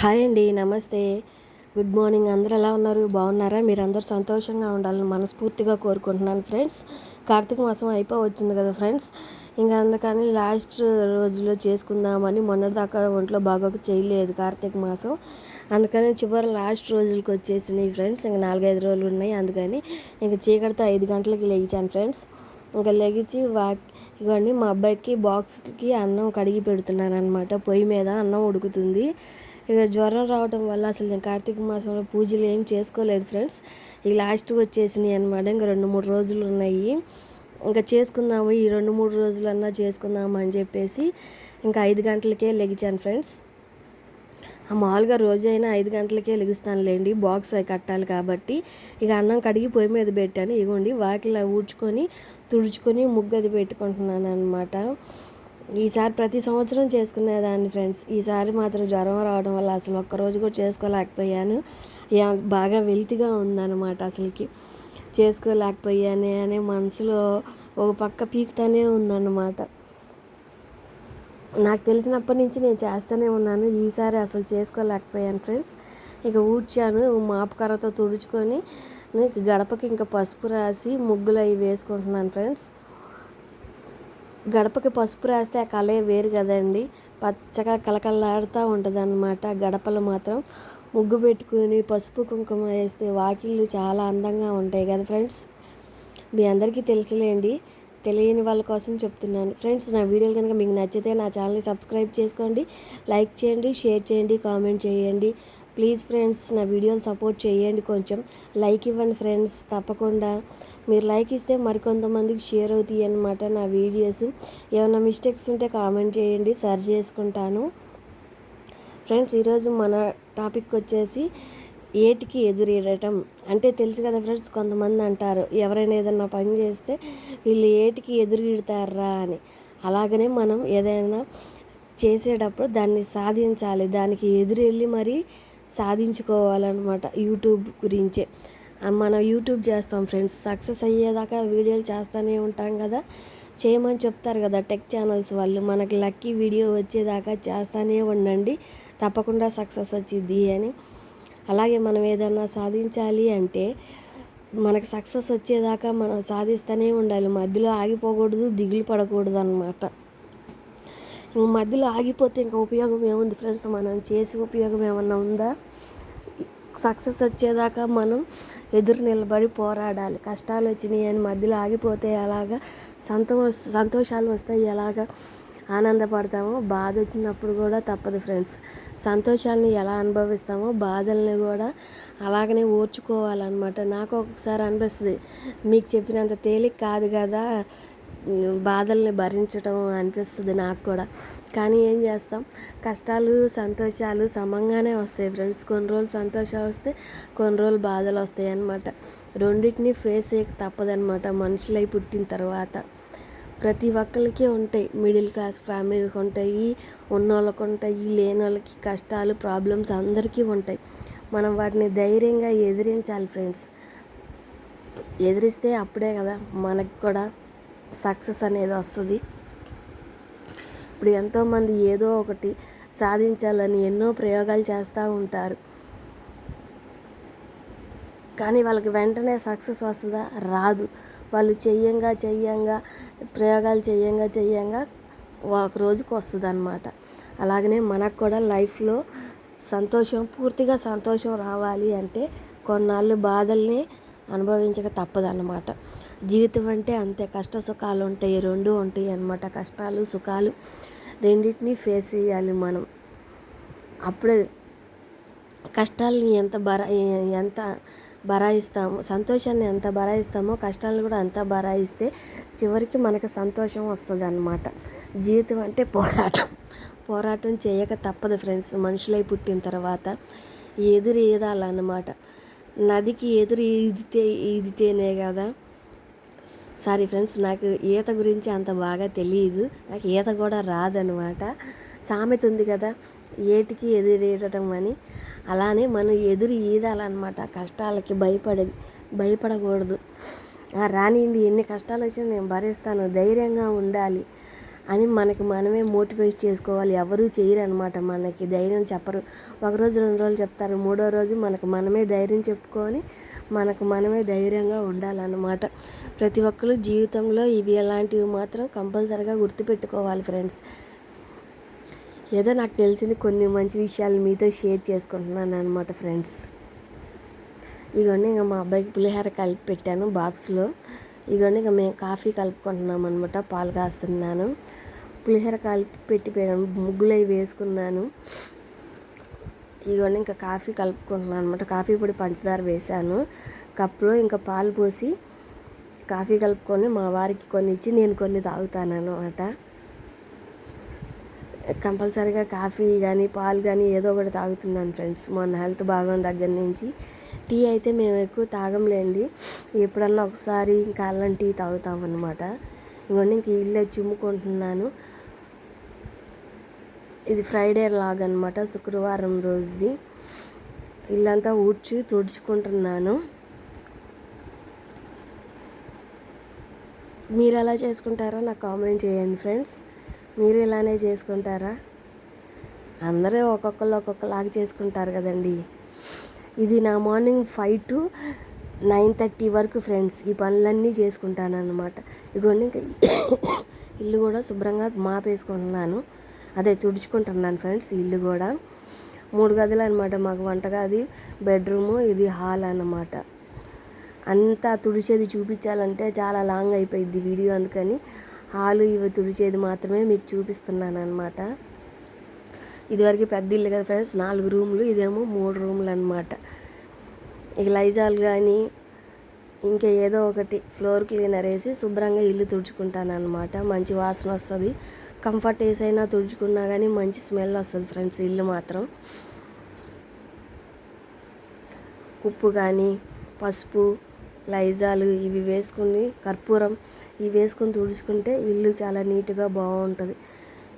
Hi అండి నమస్తే. Good morning. అందరు ఎలా ఉన్నారు? బాగున్నారా? మీరు సంతోషంగా ఉండాలని మనస్ఫూర్తిగా కోరుకుంటున్నాను ఫ్రెండ్స్. కార్తీక మాసం అయిపో వచ్చింది కదా ఫ్రెండ్స్. ఇంకా అందుకని లాస్ట్ రోజులో చేసుకుందామని మొన్నటిదాకా ఒంట్లో బాగా చేయలేదు కార్తీక మాసం. అందుకని చివరి లాస్ట్ రోజులకి వచ్చేసినాయి ఫ్రెండ్స్. ఇంకా నాలుగైదు రోజులు ఉన్నాయి అందుకని ఇంకా చీకటితో ఐదు గంటలకి లేచాను ఫ్రెండ్స్. ఇంకా లెగిచి వా ఇవ్వండి. మా అబ్బాయికి బాక్స్కి అన్నం కడిగి పెడుతున్నాను అనమాట పొయ్యి మీద అన్నం ఉడుకుతుంది. ఇక జ్వరం రావడం వల్ల అసలు నేను కార్తీక మాసంలో పూజలు ఏం చేసుకోలేదు ఫ్రెండ్స్. ఇక లాస్ట్ వచ్చేసినాయి అనమాట ఇంకా రెండు మూడు రోజులు ఉన్నాయి. ఇంకా చేసుకుందాము. ఈ రెండు మూడు రోజులన్నా చేసుకుందాము అని చెప్పేసి ఇంకా ఐదు గంటలకే లెగిచాను ఫ్రెండ్స్. మామూలుగా రోజైనా ఐదు గంటలకే లెగుస్తానులేండి. బాక్స్ అవి కట్టాలి కాబట్టి ఇక అన్నం కడిగి పొయ్యి మీద పెట్టాను. ఇగోండి వాకిలా ఊడ్చుకొని తుడుచుకొని ముగ్గు అది పెట్టుకుంటున్నాను అనమాట ఈసారి ప్రతి సంవత్సరం చేసుకునేదాన్ని ఫ్రెండ్స్. ఈసారి మాత్రం జ్వరం రావడం వల్ల అసలు ఒక్కరోజు కూడా చేసుకోలేకపోయాను. బాగా వెల్తిగా ఉందన్నమాట అసలుకి. చేసుకోలేకపోయానే అనే మనసులో ఒక పక్క పీకుతానే ఉందన్నమాట. నాకు తెలిసినప్పటి నుంచి నేను చేస్తూనే ఉన్నాను. ఈసారి అసలు చేసుకోలేకపోయాను ఫ్రెండ్స్. ఇక ఊడ్చాను మాపకర్రతో తుడుచుకొని గడపకి ఇంకా పసుపు రాసి ముగ్గులు అవి వేసుకుంటున్నాను ఫ్రెండ్స్. గడపకి పసుపు రాస్తే ఆ కళే వేరు కదండి. పచ్చగా కలకల్లాడుతూ ఉంటుంది అనమాట గడపలు మాత్రం ముగ్గు పెట్టుకుని పసుపు కుంకుమ వేస్తే వాకిళ్ళు చాలా అందంగా ఉంటాయి కదా ఫ్రెండ్స్. మీ అందరికీ తెలుసులేండి. తెలియని వాళ్ళ కోసం చెప్తున్నాను. ఫ్రెండ్స్ నా వీడియోలు కనుక మీకు నచ్చితే నా ఛానల్ని సబ్స్క్రైబ్ చేసుకోండి. లైక్ చేయండి షేర్ చేయండి కామెంట్ చేయండి. ప్లీజ్ ఫ్రెండ్స్ నా వీడియోని సపోర్ట్ చేయండి. కొంచెం లైక్ ఇవ్వండి ఫ్రెండ్స్. తప్పకుండా మీరు లైక్ ఇస్తే మరికొంతమందికి షేర్ అవుతాయి అనమాట నా వీడియోస్. ఏమైనా మిస్టేక్స్ ఉంటే కామెంట్ చేయండి సరి చేసుకుంటాను. ఫ్రెండ్స్ ఈరోజు మన టాపిక్ వచ్చేసి ఏటికి ఎదురేయడం. అంటే తెలుసు కదా ఫ్రెండ్స్ కొంతమంది అంటారు ఎవరైనా ఏదైనా పని చేస్తే వీళ్ళు ఏటికి ఎదురుగిడతారా అని. అలాగనే మనం ఏదైనా చేసేటప్పుడు దాన్ని సాధించాలి దానికి ఎదురెళ్ళి మరి సాధించుకోవాలన్నమాట యూట్యూబ్ గురించే. మనం యూట్యూబ్ చేస్తాం ఫ్రెండ్స్. సక్సెస్ అయ్యేదాకా వీడియోలు చేస్తూనే ఉంటాం కదా. చేయమని చెప్తారు కదా టెక్ ఛానల్స్ వాళ్ళు. మనకి లక్కీ వీడియో వచ్చేదాకా చేస్తూనే ఉండండి. తప్పకుండా సక్సెస్ వచ్చింది అని. అలాగే మనం ఏదన్నా సాధించాలి అంటే మనకు సక్సెస్ వచ్చేదాకా మనం సాధిస్తూనే ఉండాలి. మధ్యలో ఆగిపోకూడదు దిగులు పడకూడదు అనమాట మధ్యలో ఆగిపోతే ఇంకా ఉపయోగం ఏముంది ఫ్రెండ్స్ మనం చేసే ఉపయోగం ఏమన్నా ఉందా? సక్సెస్ వచ్చేదాకా మనం ఎదురు నిలబడి పోరాడాలి. కష్టాలు వచ్చినాయి అని మధ్యలో ఆగిపోతే ఎలాగా? సంతోష సంతోషాలు వస్తాయి. ఎలాగా ఆనందపడతామో? బాధ వచ్చినప్పుడు కూడా తప్పదు ఫ్రెండ్స్ సంతోషాలని ఎలా అనుభవిస్తామో బాధల్ని కూడా అలాగనే ఓర్చుకోవాలన్నమాట. నాకు ఒకసారి అనిపిస్తుంది. మీకు చెప్పినంత తేలిక కాదు కదా? బాధల్ని భరించడం అనిపిస్తుంది నాకు కూడా. కానీ ఏం చేస్తాం? కష్టాలు సంతోషాలు సమంగానే వస్తాయి ఫ్రెండ్స్. కొన్ని రోజులు సంతోషాలు వస్తే కొన్ని రోజులు బాధలు వస్తాయి అన్నమాట. రెండింటిని ఫేస్ చేయక తప్పదనమాట మనుషులై పుట్టిన తర్వాత. ప్రతి ఒక్కరికి ఉంటాయి. మిడిల్ క్లాస్ ఫ్యామిలీకి ఉంటాయి. ఉన్నోళ్ళకి ఉంటాయి. లేని వాళ్ళకి కష్టాలు ప్రాబ్లమ్స్ అందరికీ ఉంటాయి. మనం వాటిని ధైర్యంగా ఎదిరించాలి ఫ్రెండ్స్. ఎదిరిస్తే అప్పుడే కదా మనకి కూడా సక్సెస్ అనేది వస్తుంది. ఇప్పుడు ఎంతోమంది ఏదో ఒకటి సాధించాలని ఎన్నో ప్రయోగాలు చేస్తూ ఉంటారు. కానీ వాళ్ళకి వెంటనే సక్సెస్ వస్తుందా? రాదు. వాళ్ళు చెయ్యంగా చెయ్యంగా ప్రయోగాలు చెయ్యంగా చెయ్యంగా ఒక రోజుకి వస్తుంది అనమాట అలాగనే మనకు కూడా లైఫ్లో సంతోషం పూర్తిగా సంతోషం రావాలి అంటే కొన్నాళ్ళు బాధల్ని అనుభవించక తప్పదన్నమాట. జీవితం అంటే అంతే. కష్ట సుఖాలు ఉంటాయి. రెండు ఉంటాయి అన్నమాట. కష్టాలు సుఖాలు రెండింటినీ ఫేస్ చేయాలి మనం. అప్పుడే కష్టాలని ఎంత బరా ఎంత బరాయిస్తాము సంతోషాన్ని ఎంత బరాయిస్తామో కష్టాలను కూడా అంత బరాయిస్తే చివరికి మనకు సంతోషం వస్తుంది అన్నమాట జీవితం అంటే పోరాటం. పోరాటం చేయక తప్పదు ఫ్రెండ్స్. మనుషులై పుట్టిన తర్వాత ఎదురు ఏదాలన్నమాట నదికి ఎదురు ఈదితే ఈదితేనే కదా. సారీ ఫ్రెండ్స్ నాకు ఈత గురించి అంత బాగా తెలియదు నాకు ఈత కూడా రాదనమాట. సామెత ఉంది కదా ఏటికి ఎదురేయటం అని. అలానే మనం ఎదురు ఈదాలన్నమాట కష్టాలకి భయపడ భయపడకూడదు. రానిండి ఎన్ని కష్టాలు వచ్చినా నేను భరిస్తాను. ధైర్యంగా ఉండాలి. అని మనకి మనమే మోటివేట్ చేసుకోవాలి. ఎవరు చేయరు అనమాట మనకి ధైర్యం చెప్పరు. ఒకరోజు రెండు రోజులు చెప్తారు. మూడో రోజు మనకు మనమే ధైర్యం చెప్పుకొని మనకు మనమే ధైర్యంగా ఉండాలన్నమాట. ప్రతి ఒక్కరు జీవితంలో ఇవి అలాంటివి మాత్రం కంపల్సరీగా గుర్తుపెట్టుకోవాలి ఫ్రెండ్స్. ఏదో నాకు తెలిసిన కొన్ని మంచి విషయాలు మీతో షేర్ చేసుకుంటున్నాను అనమాట ఫ్రెండ్స్. ఇవన్నీ ఇంకా మా అబ్బాయికి పులిహోర కలిపి పెట్టాను బాక్స్లో. ఇదిగోండి ఇంకా మేము కాఫీ కలుపుకుంటున్నాం అనమాట పాలు కాస్తున్నాను. పులిహోర కలిపి పెట్టి ముగ్గులు అవి వేసుకున్నాను. ఇదిగోండి ఇంకా కాఫీ కలుపుకుంటున్నాను అనమాట కాఫీ పొడి పంచదార వేశాను. కప్పులో ఇంకా పాలు పోసి కాఫీ కలుపుకొని మా వారికి కొన్ని ఇచ్చి నేను కొన్ని తాగుతాను అనమాట కంపల్సరీగా కాఫీ కానీ పాలు కానీ ఏదో ఒకటి తాగుతున్నాను ఫ్రెండ్స్. మొన్న హెల్త్ బాగుంది దగ్గర నుంచి. టీ అయితే మేము ఎక్కువ తాగంలేండి. ఎప్పుడన్నా ఒకసారి ఇంకా అల్లం టీ తాగుతాం అనమాట ఇంకొండి ఇంక ఇల్లు చిమ్ముకుంటున్నాను. ఇది ఫ్రైడే లాగ్ అనమాట శుక్రవారం రోజుది. ఇల్లంతా ఊడ్చి తుడుచుకుంటున్నాను. మీరు ఎలా చేసుకుంటారో నాకు కామెంట్ చేయండి ఫ్రెండ్స్. మీరు ఇలానే చేసుకుంటారా? అందరూ ఒక్కొక్కరు ఒక్కొక్కలాగా చేసుకుంటారు కదండి. ఇది నా morning five to nine thirty వరకు ఫ్రెండ్స్ ఈ పనులన్నీ చేసుకుంటానన్నమాట. ఇదిగోండి ఇంకా ఇల్లు కూడా శుభ్రంగా మాపేసుకుంటున్నాను. అదే తుడుచుకుంటున్నాను ఫ్రెండ్స్ ఇల్లు కూడా. మూడు గదులు అనమాట మాకు వంటగది బెడ్రూము ఇది హాల్ అన్నమాట. అంతా తుడిచేది చూపించాలంటే చాలా లాంగ్ అయిపోయింది వీడియో అందుకని. హాలు ఇవి తుడిచేది మాత్రమే మీకు చూపిస్తున్నాను అనమాట ఇదివరకు పెద్ద ఇల్లు కదా ఫ్రెండ్స్ నాలుగు రూములు ఇదేమో మూడు రూములు అనమాట ఇక లైజాల్ కానీ ఇంకా ఏదో ఒకటి ఫ్లోర్ క్లీనర్ వేసి శుభ్రంగా ఇల్లు తుడుచుకుంటాను అనమాట మంచి వాసన వస్తుంది. కంఫర్ట్ వేసైనా తుడుచుకున్నా కానీ మంచి స్మెల్ వస్తుంది ఫ్రెండ్స్ ఇల్లు మాత్రం. ఉప్పు కానీ పసుపు లైజాలు ఇవి వేసుకుని కర్పూరం ఇవి వేసుకొని తుడుచుకుంటే ఇల్లు చాలా నీట్గా బాగుంటుంది.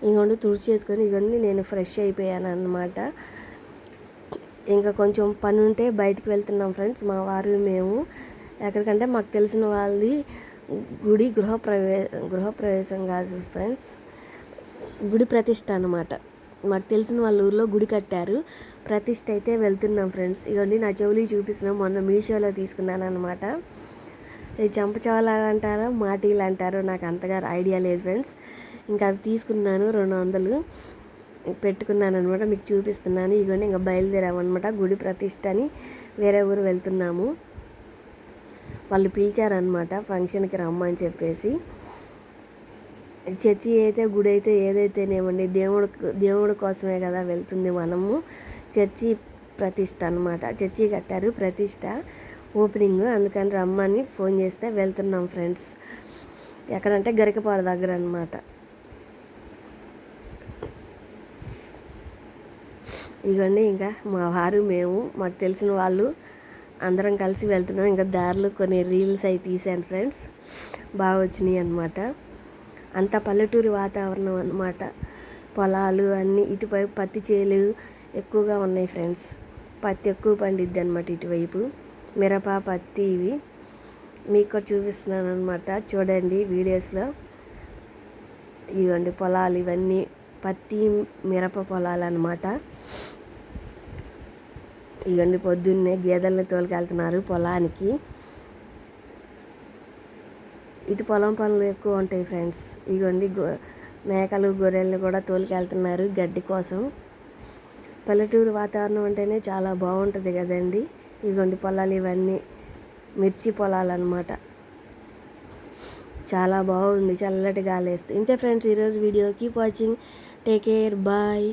ఇంకొండి తుడిచేసుకొని ఇవన్నీ నేను ఫ్రెష్ అయిపోయాను అనమాట ఇంకా కొంచెం పని ఉంటే బయటికి వెళ్తున్నాం ఫ్రెండ్స్ మా వారు మేము. ఎక్కడికంటే మాకు తెలిసిన వాళ్ళది గుడి గృహప్రవే గృహప్రవేశం కాదు ఫ్రెండ్స్. గుడి ప్రతిష్ట అనమాట మాకు తెలిసిన వాళ్ళ ఊర్లో గుడి కట్టారు. ప్రతిష్ట అయితే వెళ్తున్నాం ఫ్రెండ్స్. ఇవన్నీ నా చెవులు చూపిస్తున్నాం మొన్న మీషోలో తీసుకున్నాను అనమాట ఇది చంపచవలాలు అంటారో మాటీలు అంటారో. నాకు అంతగా ఐడియా లేదు ఫ్రెండ్స్. ఇంకా అవి తీసుకున్నాను రెండు వందలు పెట్టుకున్నాను అనమాట మీకు చూపిస్తున్నాను. ఇవన్నీ ఇంకా బయలుదేరామన్నమాట. గుడి ప్రతిష్ట అని వేరే ఊరు వెళ్తున్నాము. వాళ్ళు పిలిచారనమాట ఫంక్షన్కి రమ్మని చెప్పేసి. చర్చి అయితే గుడి అయితే ఏదైతేనేమండి దేవుడు దేవుడి కోసమే కదా వెళ్తుంది మనము. చర్చి ప్రతిష్ట అనమాట చర్చి కట్టారు ప్రతిష్ట. ఓపెనింగ్ అందుకని రమ్మని ఫోన్ చేస్తే వెళ్తున్నాం ఫ్రెండ్స్. ఎక్కడంటే గరికపాడు దగ్గర అనమాట ఇవన్నీ ఇంకా మా వారు మేము మాకు తెలిసిన వాళ్ళు అందరం కలిసి వెళ్తున్నాం. ఇంకా దారిలో కొన్ని రీల్స్ అవి తీసాను ఫ్రెండ్స్. బాగా వచ్చినాయి అనమాట అంత పల్లెటూరి వాతావరణం అనమాట పొలాలు అన్నీ ఇటువైపు పత్తి చేలు ఎక్కువగా ఉన్నాయి ఫ్రెండ్స్. పత్తి ఎక్కువ పండిద్ది అనమాట ఇటువైపు. మిరప పత్తి ఇవి మీకు చూపిస్తున్నాను అనమాట చూడండి వీడియోస్లో. ఇవ్వండి పొలాలు ఇవన్నీ. పత్తి మిరప పొలాలు అనమాట ఇవ్వండి పొద్దున్నే గేదెలను తోలుకెళ్తున్నారు పొలానికి. ఇటు పొలం పనులు ఎక్కువ ఉంటాయి ఫ్రెండ్స్. ఇగోండి గో మేకలు గొర్రెలను కూడా తోలుకెళ్తున్నారు గడ్డి కోసం. పల్లెటూరు వాతావరణం అంటేనే చాలా బాగుంటుంది కదండి. ఇగోండి పొలాలు ఇవన్నీ మిర్చి పొలాలు అనమాట చాలా బాగుంది చల్లటి గాలి వేస్తుంది ఇంతే ఫ్రెండ్స్ ఈరోజు video keep watching. Take care bye.